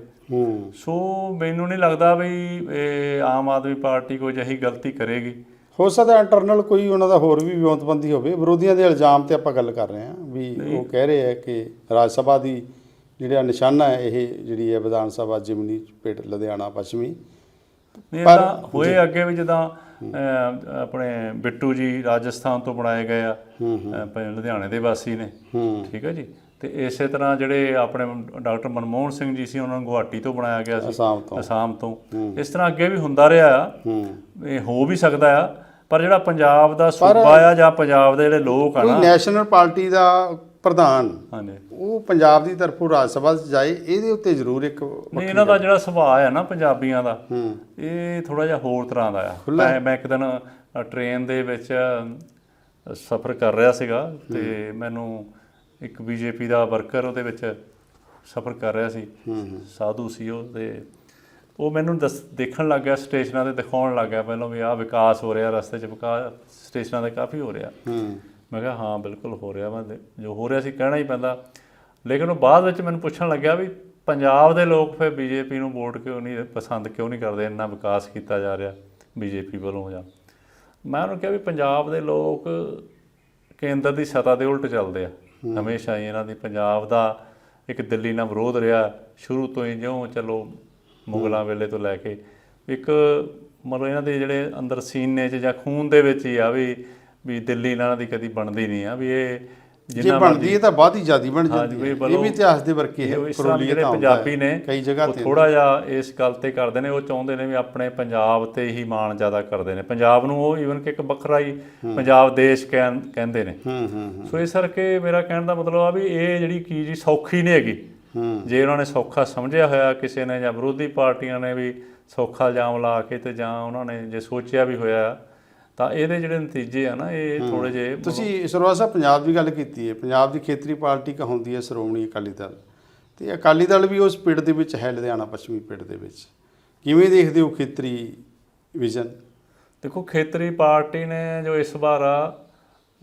Speaker 2: ਸੋ ਮੈਨੂੰ ਨਹੀਂ ਲੱਗਦਾ ਵੀ ਇਹ ਆਮ ਆਦਮੀ ਪਾਰਟੀ ਕੋਈ ਅਜਿਹੀ ਗਲਤੀ ਕਰੇਗੀ।
Speaker 1: ਹੋ ਸਕਦਾ ਇੰਟਰਨਲ ਕੋਈ ਉਹਨਾਂ ਦਾ ਹੋਰ ਵੀ ਵਿਉਂਤਬੰਦੀ ਹੋਵੇ। ਵਿਰੋਧੀਆਂ ਦੇ ਇਲਜ਼ਾਮ ਤੇ ਆਪਾਂ ਗੱਲ ਕਰ ਰਹੇ ਹਾਂ ਵੀ ਉਹ ਕਹਿ ਰਹੇ ਆ ਕਿ ਰਾਜ ਸਭਾ ਦੀ ਜਿਹੜਾ ਨਿਸ਼ਾਨਾ ਹੈ ਇਹ ਜਿਹੜੀ ਹੈ ਵਿਧਾਨ ਸਭਾ ਜਿਮਨੀ ਪੇਟ ਲੁਧਿਆਣਾ ਪੱਛਮੀ
Speaker 2: ਨਹੀਂ
Speaker 1: ਪਰ-
Speaker 2: ਤਾਂ ਹੋਏ ਅੱਗੇ ਵੀ ਜਿੱਦਾਂ ਆਪਣੇ ਬਿੱਟੂ ਜੀ ਰਾਜਸਥਾਨ ਤੋਂ ਬਣਾਏ ਗਏ ਆ। ਲੁਧਿਆਣੇ ਦੇ ਵਾਸੀ ਨੇ। ਠੀਕ ਹੈ ਜੀ? ਤੇ ਇਸੇ ਤਰ੍ਹਾਂ ਜਿਹੜੇ ਆਪਣੇ ਡਾਕਟਰ ਮਨਮੋਹਨ ਸਿੰਘ ਜੀ ਸੀ ਉਹਨਾਂ ਨੂੰ ਗੁਹਾਟੀ ਤੋਂ ਬਣਾਇਆ ਗਿਆ ਸੀ।
Speaker 1: ਅਸਾਮ ਤੋਂ।
Speaker 2: ਅਸਾਮ ਤੋਂ। ਇਸ ਤਰ੍ਹਾਂ ਅੱਗੇ ਵੀ ਹੁੰਦਾ ਰਿਹਾ। ਆ
Speaker 1: ਹੂੰ।
Speaker 2: ਇਹ ਹੋ ਵੀ ਸਕਦਾ ਆ। ਪਰ ਜਿਹੜਾ ਪੰਜਾਬ ਦਾ ਸੂਬਾ ਆ ਜਾਂ ਪੰਜਾਬ ਦੇ ਜਿਹੜੇ ਲੋਕ ਆ
Speaker 1: ਕੋਈ
Speaker 2: ਨਾ
Speaker 1: ਨੈਸ਼ਨਲ ਪਾਰਟੀ ਦਾ ਪ੍ਰਧਾਨ।
Speaker 2: ਹਾਂਜੀ।
Speaker 1: ਉਹ ਪੰਜਾਬ ਦੀ ਤਰਫੋਂ ਰਾਜ ਸਭਾ 'ਚ ਜਾਏ ਇਹਦੇ ਉੱਤੇ ਜ਼ਰੂਰ ਇੱਕ
Speaker 2: ਨਹੀਂ ਇਹਨਾਂ ਦਾ ਜਿਹੜਾ ਸੁਭਾਅ ਆ ਨਾ ਪੰਜਾਬੀਆਂ ਦਾ
Speaker 1: ਹੂੰ।
Speaker 2: ਇਹ ਥੋੜਾ ਜਿਹਾ ਹੋਰ ਤਰ੍ਹਾਂ ਦਾ ਆ। ਮੈਂ ਮੈਂ ਇੱਕ ਦਿਨ ਟ੍ਰੇਨ ਦੇ ਵਿੱਚ ਸਫ਼ਰ ਕਰ ਰਿਹਾ ਸੀਗਾ ਤੇ ਮੈਨੂੰ ਇੱਕ ਬੀਜੇਪੀ ਦਾ ਵਰਕਰ ਉਹਦੇ ਵਿੱਚ ਸਫ਼ਰ ਕਰ ਰਿਹਾ ਸੀ। ਸਾਧੂ ਸੀ ਉਹ ਤੇ ਉਹ ਮੈਨੂੰ ਦੱਸ ਦੇਖਣ ਲੱਗ ਗਿਆ ਸਟੇਸ਼ਨਾਂ ਤੇ ਦਿਖਾਉਣ ਲੱਗ ਗਿਆ ਪਹਿਲਾਂ ਵੀ ਆਹ ਵਿਕਾਸ ਹੋ ਰਿਹਾ ਰਸਤੇ 'ਚ ਵਿਕਾਸ ਸਟੇਸ਼ਨਾਂ ਤੇ ਕਾਫੀ ਹੋ ਰਿਹਾ।
Speaker 1: ਹੂੰ।
Speaker 2: ਮੈਂ ਕਿਹਾ ਹਾਂ ਬਿਲਕੁਲ ਹੋ ਰਿਹਾ ਦੇ- ਜੋ ਹੋ ਰਿਹਾ ਸੀ ਕਹਿਣਾ ਹੀ ਪੈਂਦਾ। ਲੇਕਿਨ ਉਹ ਬਾਅਦ ਵਿੱਚ ਮੈਨੂੰ ਪੁੱਛਣ ਲੱਗਿਆ ਵੀ ਪੰਜਾਬ ਦੇ ਲੋਕ ਫਿਰ ਬੀਜੇਪੀ ਨੂੰ ਵੋਟ ਕਿਉਂ ਨਹੀਂ ਪਸੰਦ ਕਿਉਂ ਨਹੀਂ ਕਰਦੇ? ਇੰਨਾ ਵਿਕਾਸ ਕੀਤਾ ਜਾ ਰਿਹਾ ਬੀਜੇਪੀ ਵੱਲੋਂ ਜਾਂ। ਮੈਂ ਉਹਨੂੰ ਕਿਹਾ ਵੀ ਪੰਜਾਬ ਦੇ ਲੋਕ ਕੇਂਦਰ ਦੀ ਸੱਤਾ ਦੇ ਉਲਟ ਚੱਲਦੇ ਆ। ਹਮੇਸ਼ਾ ਹੀ ਇਹਨਾਂ ਦੀ ਪੰਜਾਬ ਦਾ ਇੱਕ ਦਿੱਲੀ ਨਾਲ ਵਿਰੋਧ ਰਿਹਾ। ਸ਼ੁਰੂ ਤੋਂ ਹੀ ਜਿਉਂ ਚਲੋ ਮੁਗਲਾਂ ਵੇਲੇ ਤੋਂ ਲੈ ਕੇ ਇੱਕ ਮਤਲਬ ਇਹਨਾਂ ਦੇ ਜਿਹੜੇ ਅੰਦਰ ਸੀਨੇ 'ਚ ਜਾਂ ਖੂਨ ਦੇ ਵਿੱਚ ਹੀ ਆ ਵੀ ਵੀ ਦਿੱਲੀ ਇਹਨਾਂ ਦੀ ਕਦੀ ਬਣਦੀ ਨਹੀਂ ਆ ਵੀ ਇਹ
Speaker 1: ਜੇ ਬਣਦੀ ਹੈ ਤਾਂ ਬਾਅਦ ਹੀ ਜਿਆਦੀ ਬਣ ਜਾਂਦੀ ਹੈ। ਇਹ ਵੀ ਇਤਿਹਾਸ ਦੇ ਵਰਕੇ ਹੈ ਆਉਂਦਾ ਹੈ।
Speaker 2: ਪੰਜਾਬੀ ਨੇ
Speaker 1: ਕਈ ਜਗ੍ਹਾ ਤੇ
Speaker 2: ਥੋੜਾ ਜਿਹਾ ਇਸ ਗੱਲ ਤੇ ਕਰਦੇ ਨੇ ਉਹ ਚਾਹੁੰਦੇ ਨੇ ਵੀ ਆਪਣੇ ਪੰਜਾਬ ਤੇ ਹੀ ਮਾਣ ਜ਼ਿਆਦਾ ਕਰਦੇ ਨੇ। ਪੰਜਾਬ ਨੂੰ ਉਹ ਈਵਨ ਕਿ ਇੱਕ ਵੱਖਰਾ ਹੀ ਪੰਜਾਬ ਦੇਸ਼ ਕਹਿੰ- ਕਹਿੰਦੇ ਨੇ। ਸੋ ਇਸ ਕਰਕੇ ਮੇਰਾ ਕਹਿਣ ਦਾ ਮਤਲਬ ਆ ਵੀ ਇਹ ਜਿਹੜੀ ਕੀ ਜੀ ਸੌਖੀ ਨਹੀਂ ਹੈਗੀ। ਜੇ ਉਹਨਾਂ ਨੇ ਸੌਖਾ ਸਮਝਿਆ ਹੋਇਆ ਕਿਸੇ ਨੇ ਜਾਂ ਵਿਰੋਧੀ ਪਾਰਟੀਆਂ ਨੇ ਵੀ ਸੌਖਾ ਇਲਜ਼ਾਮ ਲਾ ਕੇ ਤੇ ਜਾਂ ਉਹਨਾਂ ਨੇ ਜੇ ਸੋਚਿਆ ਵੀ ਹੋਇਆ ਤਾਂ ਇਹਦੇ ਜਿਹੜੇ ਨਤੀਜੇ ਆ ਨਾ ਇਹ ਥੋੜੇ ਜਿਹੇ
Speaker 1: ਤੁਸੀਂ ਸਰਵਾ ਸਾਹਿਬ ਪੰਜਾਬ ਦੀ ਗੱਲ ਕੀਤੀ ਹੈ। ਪੰਜਾਬ ਦੀ ਖੇਤਰੀ ਪਾਰਟੀ ਕਹਾਉਂਦੀ ਹੈ ਸ਼੍ਰੋਮਣੀ ਅਕਾਲੀ ਦਲ। ਤੇ ਅਕਾਲੀ ਦਲ ਵੀ ਉਸ ਪਿੰਡ ਦੇ ਵਿੱਚ ਹੈ ਲੁਧਿਆਣਾ ਪੱਛਮੀ ਪਿੰਡ ਦੇ ਵਿੱਚ। ਕਿਵੇਂ ਦੇਖਦੇ ਹੋ ਖੇਤਰੀ ਵਿਜ਼ਨ?
Speaker 2: ਦੇਖੋ ਖੇਤਰੀ ਪਾਰਟੀ ਨੇ ਜੋ ਇਸ ਵਾਰ ਆ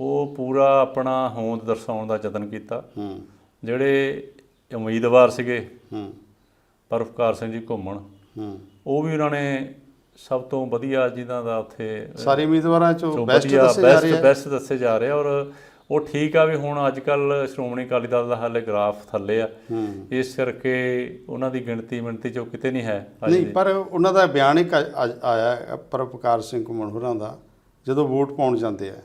Speaker 2: ਉਹ ਪੂਰਾ ਆਪਣਾ ਹੋਂਦ ਦਰਸਾਉਣ ਦਾ ਯਤਨ ਕੀਤਾ।
Speaker 1: ਹੂੰ।
Speaker 2: ਜਿਹੜੇ ਉਮੀਦਵਾਰ ਸੀਗੇ
Speaker 1: ਹੂੰ।
Speaker 2: ਪਰਵਕਾਰ ਸਿੰਘ ਜੀ ਘੁੰਮਣ
Speaker 1: ਹੂੰ।
Speaker 2: ਉਹ ਵੀ ਉਹਨਾਂ ਨੇ ਸਭ ਤੋਂ ਵਧੀਆ ਜਿਨ੍ਹਾਂ ਦਾ ਉੱਥੇ
Speaker 1: ਸਾਰੇ ਉਮੀਦਵਾਰਾਂ ਚੋਂ ਬੈਸਟ ਦੱਸੇ ਜਾ ਰਹੇ
Speaker 2: ਬੈਸਟ
Speaker 1: ਆ।
Speaker 2: ਬੈਸਟ ਦੱਸੇ ਜਾ ਰਹੇ ਆ ਔਰ ਉਹ ਠੀਕ ਆ ਵੀ ਹੁਣ ਅੱਜ ਕੱਲ ਸ਼੍ਰੋਮਣੀ ਅਕਾਲੀ ਦਲ ਦਾ ਹਾਲੇ ਗ੍ਰਾਫ ਥੱਲੇ ਆ। ਇਸ ਕਰਕੇ ਉਹਨਾਂ ਦੀ ਗਿਣਤੀ ਮਿਣਤੀ ਚੋਂ ਕਿਤੇ ਨਹੀਂ ਹੈ
Speaker 1: ਨਹੀਂ। ਪਰ ਉਹਨਾਂ ਦਾ ਬਿਆਨ ਇੱਕ ਆਇਆ ਹੈ, ਪਰਵਕਾਰ ਸਿੰਘ ਹੋਰਾਂ ਦਾ ਜਦੋਂ ਵੋਟ ਪਾਉਣ ਜਾਂਦੇ ਆ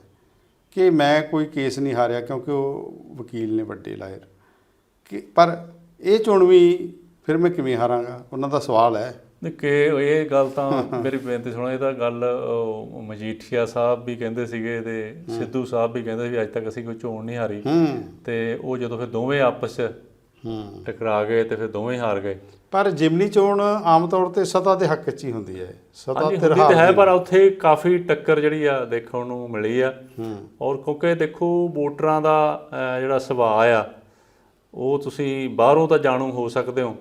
Speaker 1: ਕਿ ਮੈਂ ਕੋਈ ਕੇਸ ਨਹੀਂ ਹਾਰਿਆ ਕਿਉਂਕਿ ਉਹ ਵਕੀਲ ਨੇ ਵੱਡੇ ਲਾਇਰ। ਕਿ ਪਰ ਇਹ ਚੋਣ ਵੀ ਫਿਰ ਮੈਂ ਕਿਵੇਂ ਹਾਰਾਂਗਾ? ਉਹਨਾਂ ਦਾ ਸਵਾਲ ਹੈ।
Speaker 2: ਕਿ ਇਹ ਗੱਲ ਤਾਂ ਮੇਰੀ ਬੇਨਤੀ ਸੁਣੋ ਇਹ ਤਾਂ ਗੱਲ ਮਜੀਠੀਆ ਸਾਹਿਬ ਵੀ ਕਹਿੰਦੇ ਸੀਗੇ ਤੇ ਸਿੱਧੂ ਸਾਹਿਬ ਵੀ ਕਹਿੰਦੇ ਸੀ ਅੱਜ ਤੱਕ ਅਸੀਂ ਕੋਈ ਚੋਣ ਨਹੀਂ ਹਾਰੀ। ਤੇ ਉਹ ਜਦੋਂ ਫਿਰ ਦੋਵੇਂ ਆਪਸ 'ਚ ਟਕਰਾ ਗਏ ਤੇ ਫਿਰ ਦੋਵੇਂ ਹਾਰ ਗਏ।
Speaker 1: ਪਰ ਜਿਮਨੀ ਚੋਣ ਆਮ ਤੌਰ ਤੇ ਸਤਾ ਦੇ ਹੱਕ 'ਚ ਹੀ ਹੁੰਦੀ ਹੈ। ਸਤਾ ਤੇ
Speaker 2: ਹੁੰਦੀ ਤਾਂ ਹੈ ਪਰ ਉੱਥੇ ਕਾਫੀ ਟੱਕਰ ਜਿਹੜੀ ਆ ਦੇਖਣ ਨੂੰ ਮਿਲੀ ਆ। ਔਰ ਕਿਉਂਕਿ ਦੇਖੋ ਵੋਟਰਾਂ ਦਾ ਜਿਹੜਾ ਸੁਭਾਅ ਆ ਉਹ ਤੁਸੀਂ ਬਾਹਰੋਂ ਤਾਂ ਜਾਣੂ ਹੋ ਸਕਦੇ ਹੂੰ।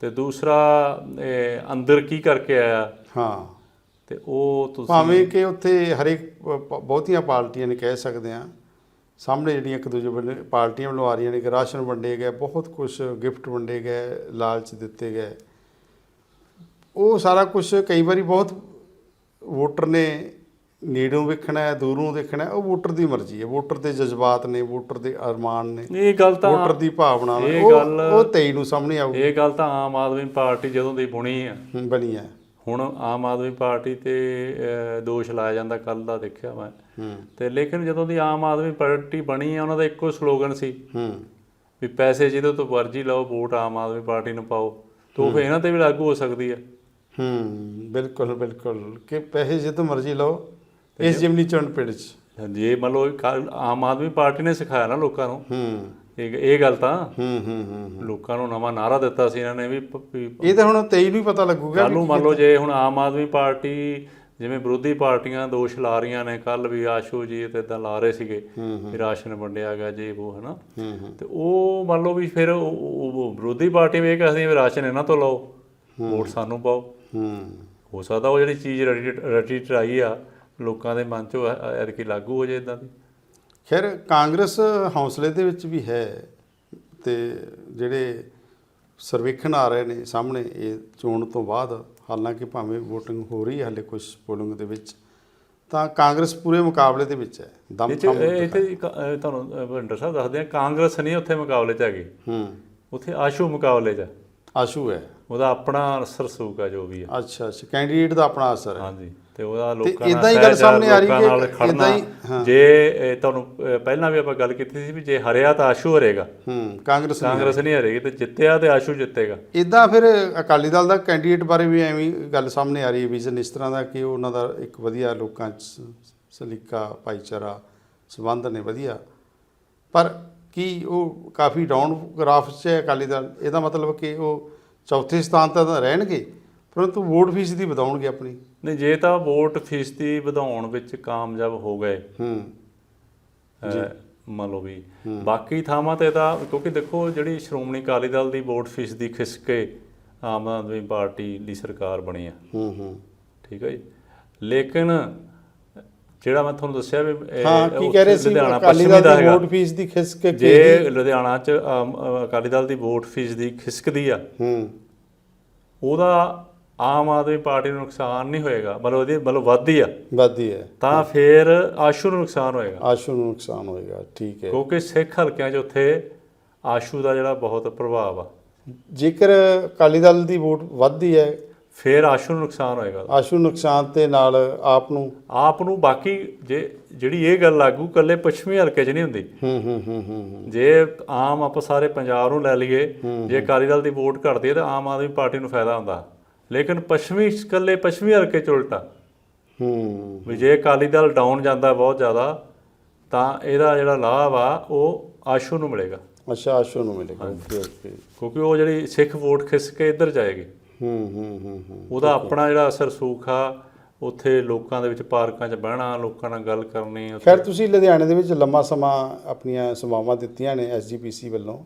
Speaker 2: ਤੇ ਦੂਸਰਾ ਇਹ ਅੰਦਰ ਕੀ ਕਰਕੇ ਆਇਆ?
Speaker 1: ਹਾਂ।
Speaker 2: ਤੇ ਉਹ ਤੁਸੀਂ
Speaker 1: ਭਾਵੇਂ ਕਿ ਉੱਥੇ ਹਰੇਕ ਪ- ਪ- ਬਹੁਤੀਆਂ ਪਾਰਟੀਆਂ ਨੇ ਕਹਿ ਸਕਦੇ ਆ ਸਾਹਮਣੇ ਜਿਹੜੀਆਂ ਇੱਕ ਦੂਜੇ ਵੱਲੋਂ ਪਾਰਟੀਆਂ ਵੱਲੋਂ ਆ ਰਹੀਆਂ ਨੇ ਕਿ ਰਾਸ਼ਨ ਵੰਡੇ ਗਏ ਬਹੁਤ ਕੁਝ ਗਿਫਟ ਵੰਡੇ ਗਏ ਲਾਲਚ ਦਿੱਤੇ ਗਏ। ਉਹ ਸਾਰਾ ਕੁਝ ਕਈ ਵਾਰੀ ਬਹੁਤ ਵੋਟਰ ਨੇ ਨੇੜੋਂ ਵੇਖਣਾ ਹੈ ਦੂਰੋਂ ਦੇਖਣਾ ਹੈ ਉਹ ਵੋਟਰ ਦੀ ਮਰਜ਼ੀ ਹੈ। ਵੋਟਰ ਦੇ ਜਜ਼ਬਾਤ ਨੇ ਵੋਟਰ ਦੇ ਅਰਮਾਨ ਨੇ
Speaker 2: ਇਹ ਗੱਲ ਤਾਂ
Speaker 1: ਵੋਟਰ ਦੀ ਭਾਵਨਾ ਨੇ।
Speaker 2: ਇਹ
Speaker 1: ਉਹ
Speaker 2: ਗੱਲ-
Speaker 1: ਉਹ 23 ਨੂੰ ਸਾਹਮਣੇ ਆਊ
Speaker 2: ਇਹ ਗੱਲ ਤਾਂ ਆਮ ਆਦਮੀ ਪਾਰਟੀ ਜਦੋਂ ਦੀ ਬੁਣੀ ਆ।
Speaker 1: ਬਣੀ ਹੈ
Speaker 2: ਹੁਣ ਆਮ ਆਦਮੀ ਪਾਰਟੀ ਤੇ ਦੋਸ਼ ਲਾਇਆ ਜਾਂਦਾ ਕੱਲ ਦਾ ਦੇਖਿਆ ਮੈਂ।
Speaker 1: ਹੂੰ।
Speaker 2: ਤੇ ਲੇਕਿਨ ਜਦੋਂ ਦੀ ਆਮ ਆਦਮੀ ਪਾਰਟੀ ਬਣੀ ਆ ਉਹਨਾਂ ਦਾ ਇੱਕੋ ਸਲੋਗਨ ਸੀ।
Speaker 1: ਹੂੰ।
Speaker 2: ਵੀ ਪੈਸੇ ਜਿਹਦੇ ਤੋਂ ਮਰਜ਼ੀ ਲਓ ਵੋਟ ਆਮ ਆਦਮੀ ਪਾਰਟੀ ਨੂੰ ਪਾਓ। ਤਾਂ ਫਿਰ ਇਹਨਾਂ ਤੇ ਵੀ ਲਾਗੂ ਹੋ ਸਕਦੀ ਆ।
Speaker 1: ਹੂੰ ਬਿਲਕੁਲ ਬਿਲਕੁਲ। ਕਿ ਪੈਸੇ ਜਿੱਦੋਂ ਮਰਜ਼ੀ ਲਓ ਇਸ ਜਿਮਨੀ ਚੋਣ ਪਿੰਡ ਚ।
Speaker 2: ਹਾਂਜੀ ਇਹ ਮੰਨ ਲਓ ਆਮ ਆਦਮੀ ਪਾਰਟੀ ਨੇ ਸਿਖਾਇਆ ਨਾ ਲੋਕਾਂ ਨੂੰ।
Speaker 1: ਹੂੰ।
Speaker 2: ਇਹ ਇਹ ਗੱਲ ਤਾਂ।
Speaker 1: ਹੂੰ ਹੂੰ ਹੂੰ
Speaker 2: ਲੋਕਾਂ ਨੂੰ ਨਵਾਂ ਨਾਰਾ ਦਿੱਤਾ ਸੀ ਇਹਨਾਂ ਨੇ ਵੀ
Speaker 1: ਇਹ ਤਾਂ ਹੁਣ 23 ਨੂੰ ਹੀ ਪਤਾ ਲੱਗੂਗਾ
Speaker 2: ਕੱਲ ਨੂੰ ਮੰਨ ਲਓ ਜੇ ਹੁਣ ਆਮ ਆਦਮੀ ਪਾਰਟੀ ਜਿਵੇਂ ਵਿਰੋਧੀ ਪਾਰਟੀਆਂ ਦੋਸ਼ ਲਾ ਰਹੀਆਂ ਨੇ ਕੱਲ ਵੀ ਆਸ਼ੂ ਜੀ ਤੇ ਇਦਾਂ ਲਾ ਰਹੇ ਸੀਗੇ ਵੀ ਰਾਸ਼ਨ ਵੰਡਿਆ ਗਿਆ ਜੇ ਉਹ ਹਨਾ। ਤੇ ਉਹ ਮੰਨ ਲਓ ਵੀ ਫਿਰ ਉਹ- ਵਿਰੋਧੀ ਪਾਰਟੀ ਵੀ ਇਹ ਕਹਿੰਦੀ ਵੀ ਰਾਸ਼ਨ ਇਹਨਾਂ ਤੋਂ ਲਓ ਵੋਟ ਸਾਨੂੰ ਪਾਓ।
Speaker 1: ਹੂੰ।
Speaker 2: ਹੋ ਸਕਦਾ ਉਹ ਜਿਹੜੀ ਚੀਜ਼ ਰਟੀ ਰਟੀ ਟਰਾਈ ਆ ਲੋਕਾਂ ਦੇ ਮਨ 'ਚ ਐਤਕੀ ਲਾਗੂ ਹੋ ਜੇ ਇਦਾਂ ਦੀ?
Speaker 1: ਖੈਰ ਕਾਂਗਰਸ ਹੌਸਲੇ ਦੇ ਵਿੱਚ ਵੀ ਹੈ ਤੇ ਜਿਹੜੇ ਸਰਵੇਖਣ ਆ ਰਹੇ ਨੇ ਸਾਹਮਣੇ ਇਹ ਚੋਣ ਤੋਂ ਬਾਅਦ ਹਾਲਾਂਕਿ ਭਾਵੇਂ VOTING ਹੋ ਰਹੀ ਹੈ ਹਲੇ ਕੁਝ ਪੋਲਿੰਗ ਦੇ ਵਿੱਚ ਤਾਂ ਕਾਂਗਰਸ ਪੂਰੇ ਮੁਕਾਬਲੇ ਦੇ ਵਿੱਚ ਹੈ। ਦਮ
Speaker 2: ਅਹ, ਤੁਹਾਨੂੰ ਭਿੰਡਰ ਸਾਹਿਬ ਦੱਸਦੇ ਆ ਕਾਂਗਰਸ ਨਹੀਂ ਉੱਥੇ ਮੁਕਾਬਲੇ 'ਚ ਹੈਗੀ।
Speaker 1: ਹੂੰ।
Speaker 2: ਉੱਥੇ ਆਸ਼ੂ ਮੁਕਾਬਲੇ 'ਚ।
Speaker 1: ਆਸ਼ੂ ਹੈ।
Speaker 2: ਉਹਦਾ ਆਪਣਾ ਸਰਸੂਕ ਆ ਜੋ ਵੀ ਆ
Speaker 1: ਅੱਛਾ ਅੱਛਾ। ਕੈਂਡੀਡੇਟ ਦਾ ਆਪਣਾ ਅਸਰ ਹੈ।
Speaker 2: ਹਾਂਜੀ। ਤੇ ਉਹਦਾ ਲੋਕਾਂ
Speaker 1: ਏਦਾਂ ਹੀ ਗੱਲ ਸਾਹਮਣੇ ਆ ਰਹੀ ਕਿ
Speaker 2: ਨਾਲ ਖੜਨਾ।
Speaker 1: ਹੀ।
Speaker 2: ਜੇ ਤੁਹਾਨੂੰ ਪਹਿਲਾਂ ਵੀ ਆਪਾਂ ਗੱਲ ਕੀਤੀ ਸੀ ਵੀ ਜੇ ਹਰਿਆ ਤਾਂ ਆਸ਼ੂ ਹਰੇਗਾ।
Speaker 1: ਹੂੰ ਕਾਂਗਰਸ
Speaker 2: ਕਾਂਗਰਸ ਨਹੀਂ ਹਰੇਗੀ ਤੇ ਜਿੱਤਿਆ ਤੇ ਆਸ਼ੂ ਜਿੱਤੇਗਾ।
Speaker 1: ਇਦਾਂ ਫਿਰ ਅਕਾਲੀ ਦਲ ਦਾ ਕੈਂਡੀਡੇਟ ਬਾਰੇ ਵੀ ਐਵੇਂ ਗੱਲ ਸਾਹਮਣੇ ਆ ਰਹੀ ਹੈ ਵਿਜ਼ਨ ਇਸ ਤਰ੍ਹਾਂ ਦਾ ਕਿ ਉਹ ਉਹਨਾਂ ਦਾ ਇੱਕ ਵਧੀਆ ਲੋਕਾਂ 'ਚ ਸਲੀਕਾ ਭਾਈਚਾਰਾ ਸਬੰਧ ਨੇ ਵਧੀਆ। ਪਰ ਕੀ ਉਹ ਕਾਫੀ ਡਾਊਨ ਗ੍ਰਾਫ 'ਚ ਹੈ ਅਕਾਲੀ ਦਲ? ਇਹਦਾ ਮਤਲਬ ਕਿ ਉਹ ਚੌਥੇ ਸਥਾਨ ਤੇ ਤਾਂ ਰਹਿਣਗੇ ਪਰੰਤੂ ਵੋਟ ਫੀਸ ਦੀ ਵਧਾਉਣਗੇ ਆਪਣੀ।
Speaker 2: ਨਹੀਂ ਜੇ ਤਾਂ ਵੋਟ ਫੀਸਦੀ ਵਧਾਉਣ ਵਿੱਚ ਕਾਮਯਾਬ ਹੋ ਗਏ
Speaker 1: ਹੂੰ।
Speaker 2: ਮੰਨ ਲਓ ਵੀ। ਬਾਕੀ ਥਾਵਾਂ ਤੇ ਤਾਂ ਕਿਉਂਕਿ ਦੇਖੋ ਜਿਹੜੀ ਸ਼੍ਰੋਮਣੀ ਅਕਾਲੀ ਦਲ ਦੀ ਵੋਟ ਫੀਸ ਦੀ ਖਿਸਕ ਕੇ ਆਮ ਆਦਮੀ ਪਾਰਟੀ ਦੀ ਸਰਕਾਰ ਬਣੀ ਆ।
Speaker 1: ਹੂੰ ਹੂੰ।
Speaker 2: ਠੀਕ ਹੈ ਜੀ। ਲੇਕਿਨ ਜਿਹੜਾ ਮੈਂ ਤੁਹਾਨੂੰ ਦੱਸਿਆ ਵੀ
Speaker 1: ਹਾਂ ਕੀ ਕਹਿ ਰਹੇ ਸੀ?
Speaker 2: ਲੁਧਿਆਣਾ
Speaker 1: ਅਕਾਲੀ
Speaker 2: ਪੱਛਮੀ
Speaker 1: ਦਲ
Speaker 2: ਦਾ
Speaker 1: ਵੋਟ ਫੀਸ ਦੀ ਖਿਸਕ ਕੇ
Speaker 2: ਜੇ ਲੁਧਿਆਣਾ ਚ ਅਕਾਲੀ ਦਲ ਦੀ ਵੋਟ ਫੀਸ ਦੀ ਖਿਸਕਦੀ ਆ
Speaker 1: ਹੂੰ।
Speaker 2: ਉਹਦਾ ਆਮ ਆਦਮੀ ਪਾਰਟੀ ਨੂੰ ਨੁਕਸਾਨ ਨਹੀਂ ਹੋਏਗਾ ਮਤਲਬ ਉਹਦੀ ਮਤਲਬ ਵੱਧਦੀ ਆ।
Speaker 1: ਵੱਧਦੀ ਹੈ
Speaker 2: ਤਾਂ ਫਿਰ ਆਸ਼ੂ ਨੂੰ ਨੁਕਸਾਨ ਹੋਏਗਾ।
Speaker 1: ਆਸ਼ੂ ਨੂੰ ਨੁਕਸਾਨ ਹੋਏਗਾ ਠੀਕ ਹੈ।
Speaker 2: ਕਿਉਂਕਿ ਸਿੱਖ ਹਲਕਿਆਂ 'ਚ ਉੱਥੇ ਆਸ਼ੂ ਦਾ ਜਿਹੜਾ ਬਹੁਤ ਪ੍ਰਭਾਵ ਆ।
Speaker 1: ਜੇਕਰ ਅਕਾਲੀ ਦਲ ਦੀ ਵੋਟ ਵੱਧਦੀ ਹੈ
Speaker 2: ਫਿਰ ਆਸ਼ੂ ਨੂੰ ਨੁਕਸਾਨ ਹੋਏਗਾ।
Speaker 1: ਆਸ਼ੂ ਨੁਕਸਾਨ ਤੇ ਨਾਲ ਆਪ ਨੂੰ
Speaker 2: ਆਪ ਨੂੰ ਬਾਕੀ ਜੇ ਜਿਹੜੀ ਇਹ ਗੱਲ ਲਾਗੂ ਕੱਲੇ ਪੱਛਮੀ ਹਲਕੇ 'ਚ ਨਹੀਂ ਹੁੰਦੀ।
Speaker 1: ਹੂੰ ਹੂੰ ਹੂੰ ਹੂੰ
Speaker 2: ਜੇ ਆਮ ਆਪਾਂ ਸਾਰੇ ਪੰਜਾਬ ਨੂੰ ਲੈ ਲਈਏ ਜੇ ਅਕਾਲੀ ਦਲ ਦੀ ਵੋਟ ਘਟਦੀ ਹੈ ਤਾਂ ਆਮ ਆਦਮੀ ਪਾਰਟੀ ਨੂੰ ਫਾਇਦਾ ਹੁੰਦਾ। ਲੇਕਿਨ ਪੱਛਮੀ ਇਕੱਲੇ ਪੱਛਮੀ ਹਲਕੇ ਚ ਉਲਟਾ।
Speaker 1: ਹੂੰ।
Speaker 2: ਵੀ ਜੇ ਅਕਾਲੀ ਦਲ ਡਾਊਨ ਜਾਂਦਾ ਬਹੁਤ ਜ਼ਿਆਦਾ ਤਾਂ ਇਹਦਾ ਜਿਹੜਾ ਲਾਭ ਆ ਉਹ ਆਸ਼ੂ ਨੂੰ ਮਿਲੇਗਾ।
Speaker 1: ਅੱਛਾ ਆਸ਼ੂ ਨੂੰ ਮਿਲੇਗਾ। Okay okay.
Speaker 2: ਕਿਉਂਕਿ ਉਹ ਜਿਹੜੀ ਸਿੱਖ ਵੋਟ ਖਿੱਚ ਕੇ ਇੱਧਰ ਜਾਏਗੀ।
Speaker 1: ਹੂੰ ਹੂੰ ਹੂੰ
Speaker 2: ਉਹਦਾ ਆਪਣਾ ਜਿਹੜਾ ਅਸਰ ਸੂਖ ਉੱਥੇ ਲੋਕਾਂ ਦੇ ਵਿੱਚ ਪਾਰਕਾਂ 'ਚ ਬਹਿਣਾ ਲੋਕਾਂ ਨਾਲ ਗੱਲ ਕਰਨੀ
Speaker 1: ਖੈਰ ਤੁਸੀਂ ਲੁਧਿਆਣੇ ਦੇ ਵਿੱਚ ਲੰਮਾ ਸਮਾਂ ਆਪਣੀਆਂ ਸੇਵਾਵਾਂ ਦਿੱਤੀਆਂ ਨੇ ਐਸਜੀਪੀਸੀ ਵੱਲੋਂ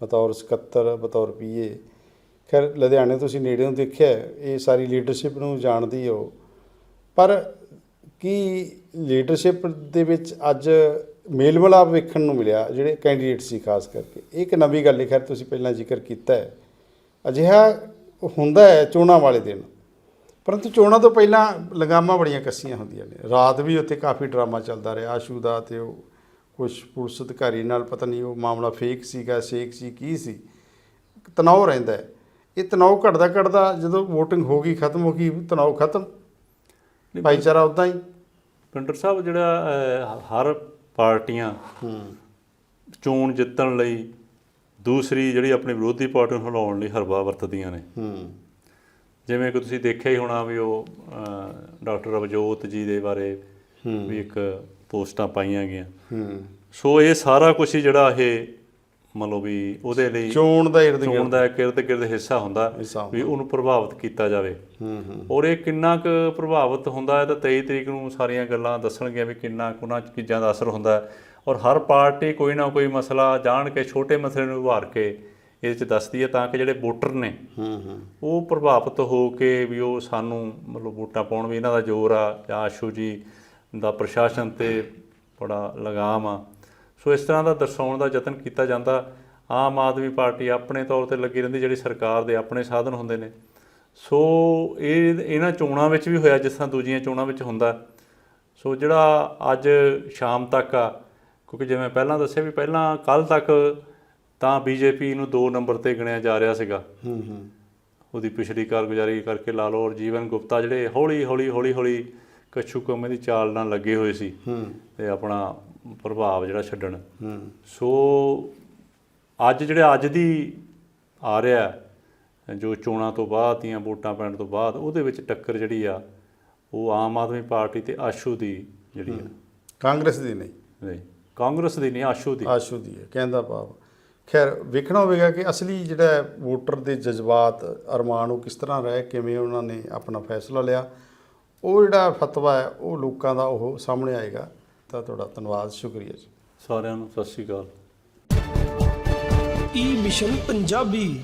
Speaker 1: ਬਤੌਰ ਸਕੱਤਰ ਬਤੌਰ ਪੀਏ ਖੈਰ, ਲੁਧਿਆਣੇ ਤੁਸੀਂ ਨੇੜਿਓਂ ਦੇਖਿਆ ਇਹ ਸਾਰੀ ਲੀਡਰਸ਼ਿਪ ਨੂੰ ਜਾਣਦੀ ਹੋ ਪਰ ਕੀ ਲੀਡਰਸ਼ਿਪ ਦੇ ਵਿੱਚ ਅੱਜ ਮੇਲ ਮਿਲਾਪ ਵੇਖਣ ਨੂੰ ਮਿਲਿਆ ਜਿਹੜੇ ਕੈਂਡੀਡੇਟ ਸੀ, ਖਾਸ ਕਰਕੇ? ਇਹ ਇੱਕ ਨਵੀਂ ਗੱਲ ਹੈ, ਖੈਰ, ਤੁਸੀਂ ਪਹਿਲਾਂ ਜ਼ਿਕਰ ਕੀਤਾ ਹੈ। ਅਜਿਹਾ ਹੁੰਦਾ ਹੈ ਚੋਣਾਂ ਵਾਲੇ ਦਿਨ। ਪਰੰਤੂ ਚੋਣਾਂ ਤੋਂ ਪਹਿਲਾਂ ਲਗਾਮਾਂ ਬੜੀਆਂ ਕੱਸੀਆਂ ਹੁੰਦੀਆਂ ਨੇ। ਰਾਤ ਵੀ ਉੱਥੇ ਕਾਫੀ ਡਰਾਮਾ ਚੱਲਦਾ ਰਿਹਾ, ਆਸ਼ੂ ਦਾ ਤੇ ਉਹ ਕੁਝ ਪੁਲਿਸ ਅਧਿਕਾਰੀ ਨਾਲ, ਪਤਾ ਨਹੀਂ ਉਹ ਮਾਮਲਾ ਫੇਕ ਸੀਗਾ, ਸ਼ੇਕ ਸੀ, ਕੀ ਸੀ। ਤਣਾਅ ਰਹਿੰਦਾ ਹੈ। ਇਹ ਤਣਾਅ ਘਟਦਾ ਘਟਦਾ ਜਦੋਂ VOTING ਹੋ ਗਈ ਖਤਮ ਹੋ ਗਈ ਤਣਾਅ ਖਤਮ। ਭਾਈਚਾਰਾ ਉਦਾਂ ਹੀ।
Speaker 2: ਪਿੰਡਰ ਸਾਹਿਬ ਜਿਹੜਾ ਹਰ ਪਾਰਟੀਆਂ
Speaker 1: ਹੂੰ।
Speaker 2: ਚੋਣ ਜਿੱਤਣ ਲਈ ਦੂਸਰੀ ਜਿਹੜੀ ਆਪਣੀ ਵਿਰੋਧੀ ਪਾਰਟੀ ਨੂੰ ਹਿਲਾਉਣ ਲਈ ਹਰਬਾ ਵਰਤਦੀਆਂ ਨੇ।
Speaker 1: ਹੂੰ।
Speaker 2: ਜਿਵੇਂ ਕਿ ਤੁਸੀਂ ਦੇਖਿਆ ਹੀ ਹੋਣਾ ਵੀ ਉਹ ਡਾਕਟਰ ਅਵਜੋਤ ਜੀ ਦੇ ਬਾਰੇ ਵੀ ਇੱਕ ਪੋਸਟਾਂ ਪਾਈਆਂ ਗਈਆਂ।
Speaker 1: ਹੂੰ।
Speaker 2: ਸੋ ਇਹ ਸਾਰਾ ਕੁਝ ਜਿਹੜਾ ਇਹ ਮੰਨ ਲਓ ਵੀ ਉਹਦੇ ਲਈ
Speaker 1: ਚੋਣ ਦਾ ਇਰਦ
Speaker 2: ਚੋਣ
Speaker 1: ਗਿਰਦ।
Speaker 2: ਦਾ ਇੱਕ ਇਰਦ ਗਿਰਦ ਹਿੱਸਾ ਹੁੰਦਾ ਵੀ ਉਹਨੂੰ ਪ੍ਰਭਾਵਿਤ ਕੀਤਾ ਜਾਵੇ।
Speaker 1: ਹੂੰ ਹੂੰ।
Speaker 2: ਔਰ ਇਹ ਕਿੰਨਾ ਕੁ ਪ੍ਰਭਾਵਿਤ ਹੁੰਦਾ ਹੈ ਤਾਂ 23 ਤਰੀਕ ਨੂੰ ਸਾਰੀਆਂ ਗੱਲਾਂ ਦੱਸਣਗੀਆਂ ਵੀ ਕਿੰਨਾ ਕੁ ਉਹਨਾਂ ਚੀਜ਼ਾਂ ਦਾ ਅਸਰ ਹੁੰਦਾ ਹੈ। ਔਰ ਹਰ ਪਾਰਟੀ ਕੋਈ ਨਾ ਕੋਈ ਮਸਲਾ ਜਾਣ ਕੇ ਛੋਟੇ ਮਸਲੇ ਨੂੰ ਉਭਾਰ ਕੇ ਇਹਦੇ ਚ ਦੱਸਦੀ ਹੈ ਤਾਂ ਕਿ ਜਿਹੜੇ ਵੋਟਰ ਨੇ
Speaker 1: ਹੂੰ ਹੂੰ।
Speaker 2: ਉਹ ਪ੍ਰਭਾਵਿਤ ਹੋ ਕੇ ਵੀ ਉਹ ਸਾਨੂੰ ਮਤਲਬ ਵੋਟਾਂ ਪਾਉਣ ਵੀ ਇਹਨਾਂ ਦਾ ਜ਼ੋਰ ਆ। ਜਾਂ ਆਸ਼ੂ ਜੀ ਦਾ ਪ੍ਰਸ਼ਾਸਨ ਤੇ ਬੜਾ ਲਗਾਮ ਆ। ਸੋ ਇਸ ਤਰ੍ਹਾਂ ਦਾ ਦਰਸਾਉਣ ਦਾ ਯਤਨ ਕੀਤਾ ਜਾਂਦਾ। ਆਮ ਆਦਮੀ ਪਾਰਟੀ ਆਪਣੇ ਤੌਰ ਤੇ ਲੱਗੀ ਰਹਿੰਦੀ ਜਿਹੜੀ ਸਰਕਾਰ ਦੇ ਆਪਣੇ ਸਾਧਨ ਹੁੰਦੇ ਨੇ। ਸੋ ਇਹ ਇਹਨਾਂ ਚੋਣਾਂ ਵਿੱਚ ਵੀ ਹੋਇਆ ਜਿਸ ਤਰ੍ਹਾਂ ਦੂਜੀਆਂ ਚੋਣਾਂ ਵਿੱਚ ਹੁੰਦਾ। ਸੋ ਜਿਹੜਾ ਅੱਜ ਸ਼ਾਮ ਤੱਕ ਆ ਕਿਉਂਕਿ ਜਿਵੇਂ ਪਹਿਲਾਂ ਦੱਸਿਆ ਵੀ ਪਹਿਲਾਂ ਕੱਲ ਤੱਕ ਤਾਂ ਬੀਜੇਪੀ ਨੂੰ 2 ਨੰਬਰ ਤੇ ਗਿਣਿਆ ਜਾ ਰਿਹਾ ਸੀਗਾ।
Speaker 1: ਹੂੰ ਹੂੰ।
Speaker 2: ਉਹਦੀ ਪਿਛਲੀ ਕਾਰਗੁਜ਼ਾਰੀ ਕਰਕੇ ਲਾ ਲਓ ਔਰ ਜੀਵਨ ਗੁਪਤਾ ਜਿਹੜੇ ਹੌਲੀ ਹੌਲੀ ਹੌਲੀ ਹੌਲੀ ਕੱਛੂ ਕੰਮੇ ਦੀ ਚਾਲ ਨਾਲ ਲੱਗੇ ਹੋਏ ਸੀ।
Speaker 1: ਹੂੰ।
Speaker 2: ਤੇ ਆਪਣਾ ਪ੍ਰਭਾਵ ਜਿਹੜਾ ਛੱਡਣ।
Speaker 1: ਹੂੰ।
Speaker 2: ਸੋ ਅੱਜ ਜਿਹੜੇ ਅੱਜ ਦੀ ਆ ਰਿਹਾ ਜੋ ਚੋਣਾਂ ਤੋਂ ਬਾਅਦ ਦੀਆਂ ਵੋਟਾਂ ਪੈਣ ਤੋਂ ਬਾਅਦ ਉਹਦੇ ਵਿੱਚ ਟੱਕਰ ਜਿਹੜੀ ਆ ਉਹ ਆਮ ਆਦਮੀ ਪਾਰਟੀ ਤੇ ਆਸ਼ੂ ਦੀ ਜਿਹੜੀ ਆ।
Speaker 1: ਕਾਂਗਰਸ ਦੀ ਨਹੀਂ।
Speaker 2: ਨਹੀਂ ਕਾਂਗਰਸ ਦੀ ਨਹੀਂ ਆਸ਼ੂ ਦੀ।
Speaker 1: ਆਸ਼ੂ ਦੀ ਹੈ ਕਹਿੰਦਾ ਭਾਵ। ਖੈਰ ਵੇਖਣਾ ਹੋਵੇਗਾ ਕਿ ਅਸਲੀ ਜਿਹੜਾ ਵੋਟਰ ਦੇ ਜਜ਼ਬਾਤ ਅਰਮਾਨ ਉਹ ਕਿਸ ਤਰ੍ਹਾਂ ਰਹਿ ਕਿਵੇਂ ਉਹਨਾਂ ਨੇ ਆਪਣਾ ਫੈਸਲਾ ਲਿਆ ਉਹ ਜਿਹੜਾ ਫਤਵਾ ਹੈ ਉਹ ਲੋਕਾਂ ਦਾ ਉਹ ਸਾਹਮਣੇ ਆਏਗਾ। ਤਾਂ ਤੁਹਾਡਾ ਧੰਨਵਾਦ ਸ਼ੁਕਰੀਆ ਜੀ।
Speaker 2: ਸਾਰਿਆਂ ਨੂੰ ਸਤਿ ਸ਼੍ਰੀ ਅਕਾਲ।
Speaker 3: ਈ ਮਿਸ਼ਨ ਪੰਜਾਬੀ